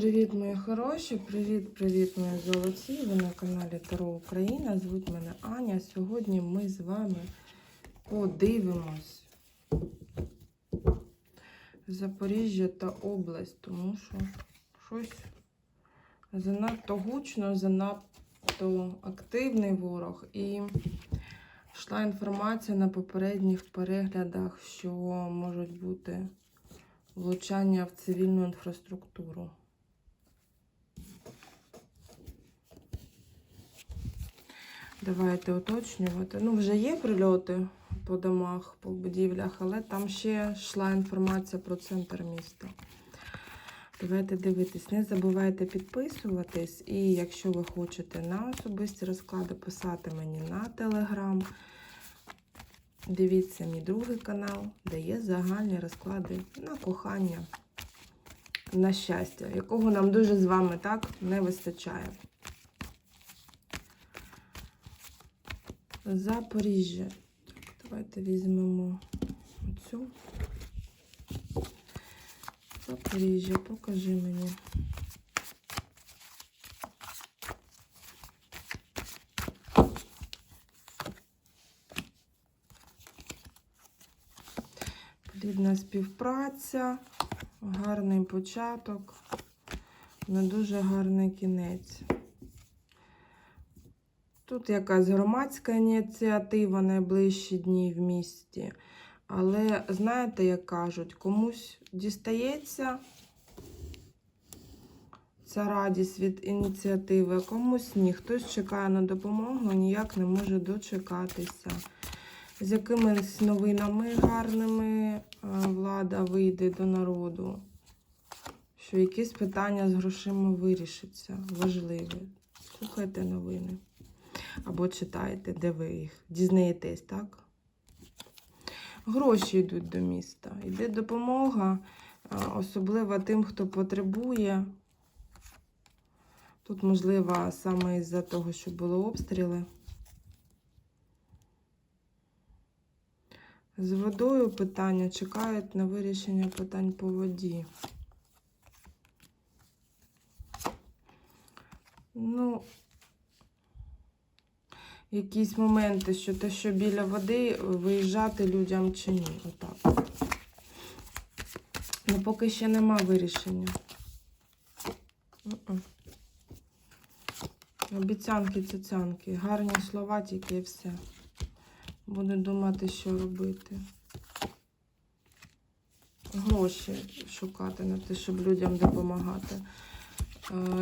Привіт, мої хороші! Привіт-привіт, мої золоті! Ви на каналі Таро Україна. Звуть мене Аня. Сьогодні ми з вами подивимось Запоріжжя та область, тому що щось занадто гучно, занадто активний ворог. І йшла інформація на попередніх переглядах, що можуть бути влучання в цивільну інфраструктуру. Давайте уточнювати. Ну, вже є прильоти по домах, по будівлях, але там ще йшла інформація про центр міста. Давайте дивитись. Не забувайте підписуватись. І якщо ви хочете на особисті розклади, писати мені на телеграм. Дивіться мій другий канал, де є загальні розклади на кохання, на щастя, якого нам дуже з вами так не вистачає. Запоріжжя. Так, давайте візьмемо цю. Запоріжжя, покажи мені. Плідна співпраця, гарний початок, не дуже гарний кінець. Тут якась громадська ініціатива найближчі дні в місті. Але знаєте, як кажуть, комусь дістається ця радість від ініціативи, а комусь ні. Хтось чекає на допомогу, ніяк не може дочекатися. З якимись новинами гарними влада вийде до народу, що якісь питання з грошима вирішаться, важливі. Слухайте новини. Або читайте, де ви їх дізнаєтесь, так? Гроші йдуть до міста. Йде допомога, особливо тим, хто потребує. Тут, можливо, саме із-за того, що були обстріли. З водою питання чекають на вирішення питань по воді. Ну, якісь моменти, що те, що біля води, виїжджати людям чи ні. Отак. Ну, поки ще нема вирішення. Обіцянки, цяцянки, гарні слова тільки і все. Буду думати, що робити. Гроші шукати на те, щоб людям допомагати.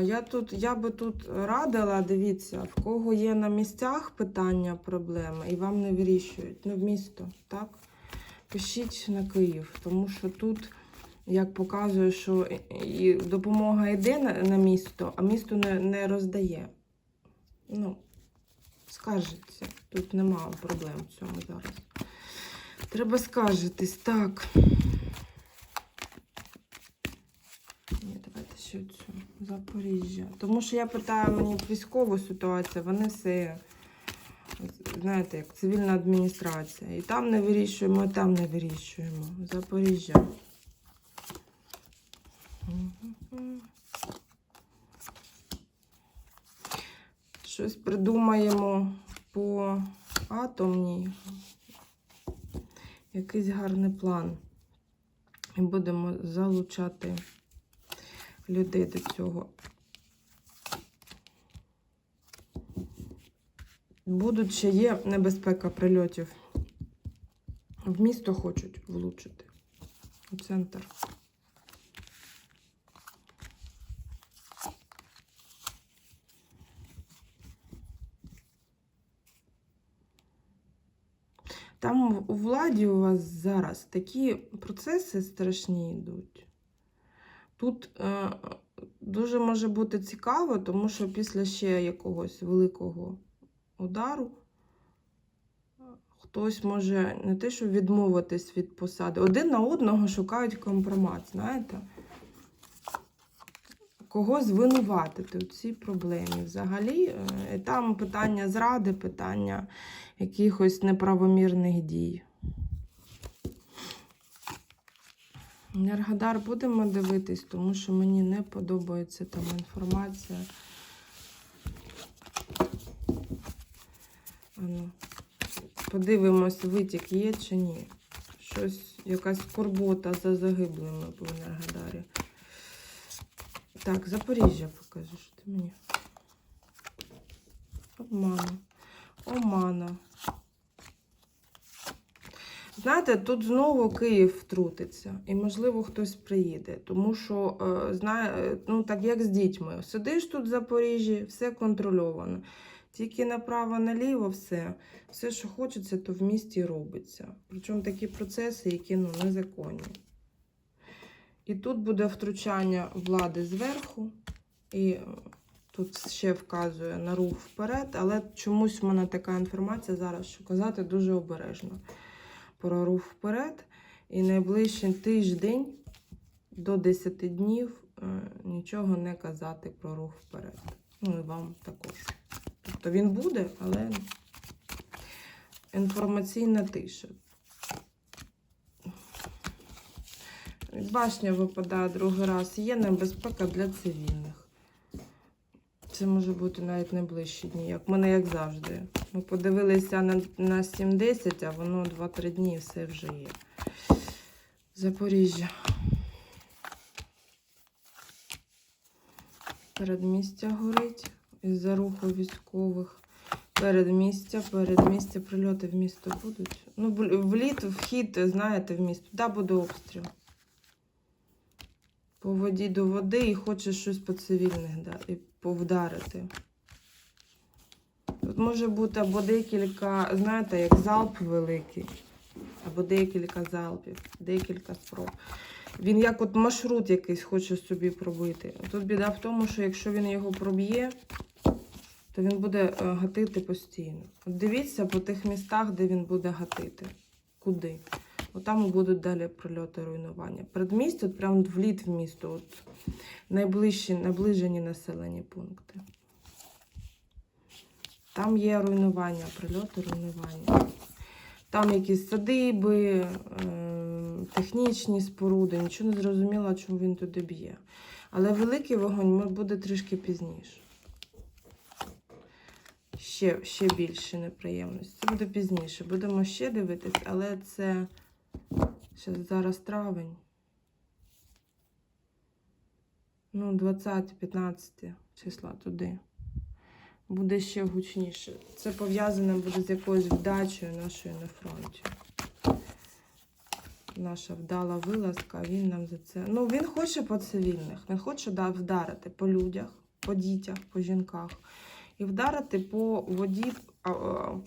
Я тут, я би тут радила, дивіться, в кого є на місцях питання, проблеми, і вам не вирішують. Ну, в місто, так? Пишіть на Київ, тому що тут, як показує, що допомога йде на, на місто, а місто не, не роздає. Ну, скаржиться. Тут нема проблем в цьому зараз. Треба скаржитись, так. Ні, давайте ще цю Запоріжжя. Тому що я питаю мені військову ситуацію, вони все, знаєте, як цивільна адміністрація. І там не вирішуємо, і там не вирішуємо. Запоріжжя. Щось придумаємо по атомній. Якийсь гарний план. І будемо залучати людей до цього. Будуть ще є небезпека прильотів. В місто хочуть влучити. У центр. Там у владі у вас зараз такі процеси страшні йдуть. Тут е, дуже може бути цікаво, тому що після ще якогось великого удару е, хтось може не те, що відмовитись від посади. Один на одного шукають компромат, знаєте? Кого звинуватити у цій проблемі? Взагалі, е, там питання зради, питання якихось неправомірних дій. Енергодар будемо дивитись, тому що мені не подобається там інформація. Ану, подивимось, витік є чи ні. Щось, якась скорбота за загиблими в Енергодарі. Так, Запоріжжя покажеш ти мені. Обмана. Омана. Знаєте, тут знову Київ втрутиться, і, можливо, хтось приїде. Тому що, е, знає, е, ну, так як з дітьми. Сидиш тут в Запоріжжі, все контрольовано. Тільки направо-наліво все. Все, що хочеться, то в місті робиться. Причому такі процеси, які ну, незаконні. І тут буде втручання влади зверху, і е, тут ще вказує на рух вперед, але чомусь в мене така інформація зараз, що казати дуже обережно про рух вперед. І найближчий тиждень до 10 днів е, нічого не казати про рух вперед. Ну і вам також. Тобто він буде, але інформаційна тиша. Башня випадає другий раз. Є небезпека для цивільних. Це може бути навіть найближчі дні, як в мене, як завжди. Ми подивилися на, на 7-10, а воно 2-3 дні і все вже є. Запоріжжя. Передмістя горить із-за руху військових. Передмістя, передмістя, прильоти в місто будуть. Ну, вліт, вхід, знаєте, в місто. Да, буде обстріл. По воді до води і хоче щось по цивільних да, і повдарити. Тут може бути або декілька, знаєте, як залп великий, або декілька залпів, декілька спроб. Він як от маршрут якийсь хоче собі пробити. Тут біда в тому, що якщо він його проб'є, то він буде е, гатити постійно. От дивіться по тих містах, де він буде гатити. Куди? Там будуть далі прильоти руйнування. Передмістя, от прямо вліт в місто, от найближчі, наближені населені пункти. Там є руйнування, прильоти руйнування. Там якісь садиби, е, технічні споруди, нічого не зрозуміло, чому він туди б'є. Але великий вогонь буде трішки пізніше. Ще, ще більше неприємності. Це буде пізніше. Будемо ще дивитись, але це зараз, зараз травень. Ну, 20-15 числа туди. Буде ще гучніше. Це пов'язане буде з якоюсь вдачею нашою на фронті. Наша вдала вилазка, він нам за це. Ну, він хоче по цивільних, не хоче да, вдарити по людях, по дітях, по жінках. І вдарити по воді,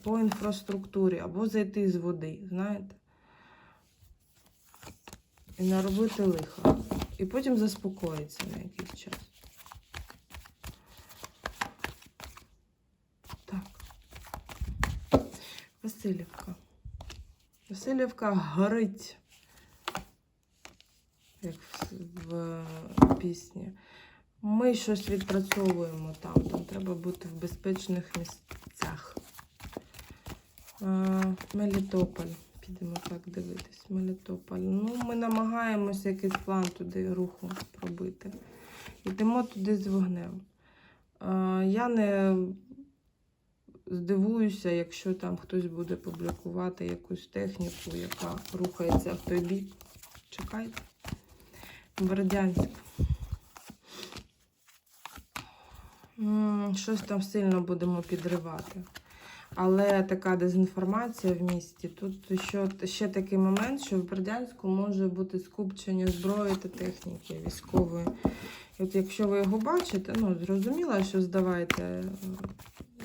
по інфраструктурі, або зайти з води, знаєте? І наробити лиха. І потім заспокоїться на якийсь час. Так. Васильівка. Васильівка горить. Як в, в пісні. Ми щось відпрацьовуємо там. Там треба бути в безпечних місцях. А, Мелітополь. Підемо так дивитись. Мелітополь. Ну, ми намагаємося якийсь план туди руху пробити. Йдемо туди з вогнем. Я не здивуюся, якщо там хтось буде публікувати якусь техніку, яка рухається в той бік. Чекайте. Бердянськ. Щось там сильно будемо підривати. Але така дезінформація в місті. Тут ще, ще такий момент, що в Бердянську може бути скупчення зброї та техніки військової. І от якщо ви його бачите, ну зрозуміло, що здавайте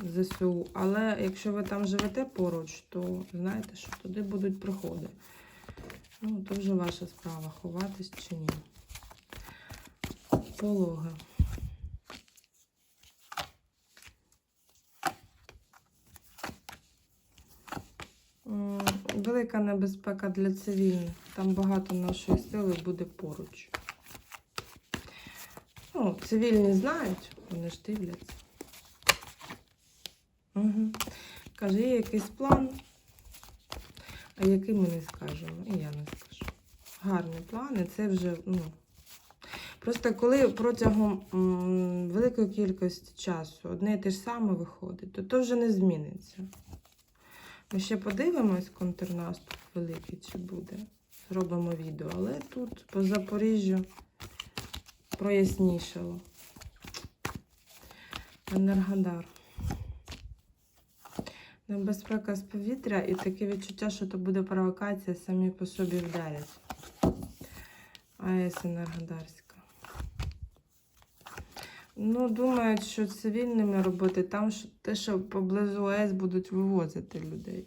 ЗСУ, але якщо ви там живете поруч, то знаєте, що туди будуть приходи. Ну, то вже ваша справа, ховатись чи ні. Пологи. М, Велика небезпека для цивільних. Там багато нашої сили буде поруч. Ну, цивільні знають, вони ж дивляться. Угу. Каже, є якийсь план, а який ми не скажемо, і я не скажу. гарні плани. Це вже, ну. Просто коли протягом м, великої кількості часу одне і те ж саме виходить, то то вже не зміниться. Ми ще подивимось контрнаступ великий, чи буде. Зробимо відео. Але тут по Запоріжжю прояснішало. Енергодар. Небезпека з повітря і таке відчуття, що то буде провокація, самі по собі вдарять. АЕС Енергодарська. Ну, думають, що цивільними робити там те, що поблизу АЕС будуть вивозити людей.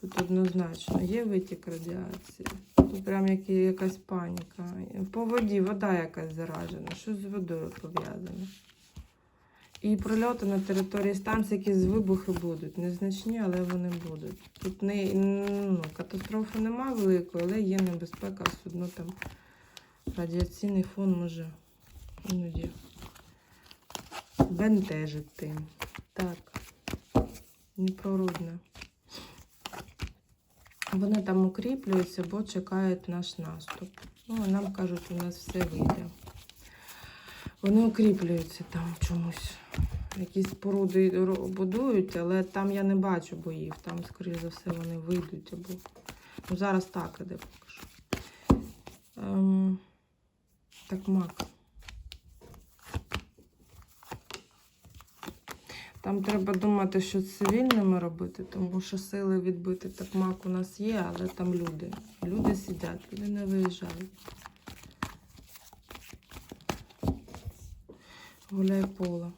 Тут однозначно є витік радіації. Тут прям як, якась паніка. По воді вода якась заражена. Що з водою пов'язане? І прильоти на території станції, які з вибухи будуть. Незначні, але вони будуть. Тут не, ну, катастрофи нема великої, але є небезпека, все одно там радіаційний фон може іноді бентежити. Так, непрородне. Вони там укріплюються, бо чекають наш наступ. Ну, а нам кажуть, у нас все вийде. Вони укріплюються там чомусь. Якісь споруди будують, але там я не бачу боїв. Там, скоріше за все, вони вийдуть або. Ну, зараз так іде поки що. Ем... Так, мак. Там треба думати, що з цивільними робити, тому що сили відбити так мак у нас є, але там люди. Люди сидять, люди не виїжджають. Гуляй поле.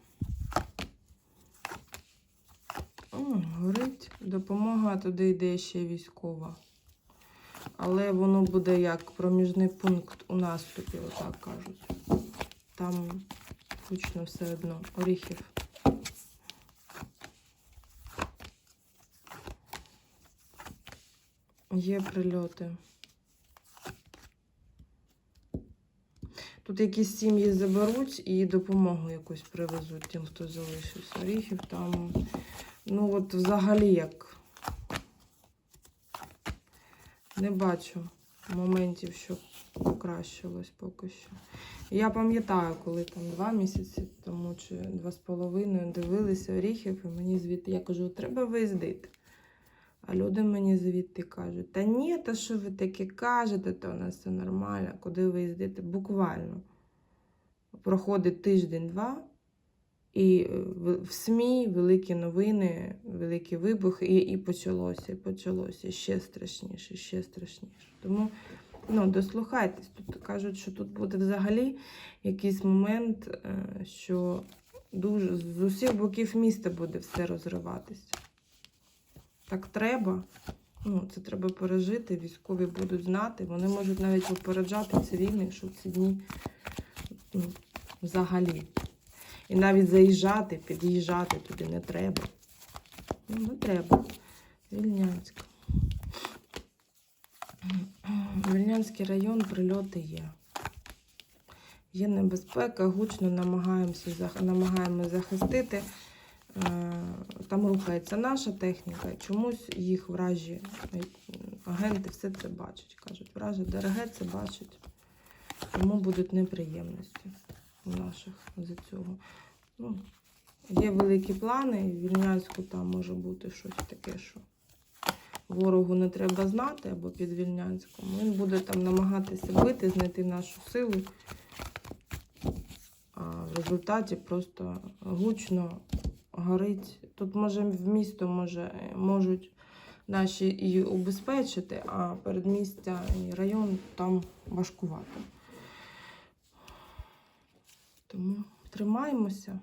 О, горить. Допомога туди йде ще військова. Але воно буде як проміжний пункт у наступі, отак кажуть. Там гучно все одно. Оріхів. Є прильоти. Тут якісь сім'ї заберуть і допомогу якусь привезуть тим, хто залишився. Оріхів там. Ну, от взагалі як. Не бачу моментів, щоб покращилось поки що. Я пам'ятаю, коли там два місяці тому чи два з половиною дивилися оріхів, і мені звідти я кажу, треба виїздити. А люди мені звідти кажуть, та ні, та що ви таке кажете, то у нас все нормально, куди ви їздите? Буквально. Проходить тиждень-два, і е, в СМІ великі новини, великі вибухи, і, і почалося, і почалося ще страшніше, ще страшніше. Тому ну, дослухайтесь. Тут кажуть, що тут буде взагалі якийсь момент, е, що дуже з усіх боків міста буде все розриватися. Так треба. Ну, це треба пережити. Військові будуть знати. Вони можуть навіть попереджати цивільних, що в ці дні ну, взагалі. І навіть заїжджати, під'їжджати туди не треба. Ну, не треба. Вільнянська. Вільнянський район, прильоти є. Є небезпека, гучно намагаємося, намагаємося захистити. Там рухається наша техніка, чомусь їх вражі е, агенти все це бачать. Кажуть, вражі ДРГ це бачать. Тому будуть неприємності у наших за цього. Ну, є великі плани, і в Вільнянську там може бути щось таке, що ворогу не треба знати або під Вільнянськом. Він буде там намагатися бити, знайти нашу силу. А в результаті просто гучно горить. Тут може в місто може, можуть наші і убезпечити, а передмістя і район там важкувато. Тому тримаємося.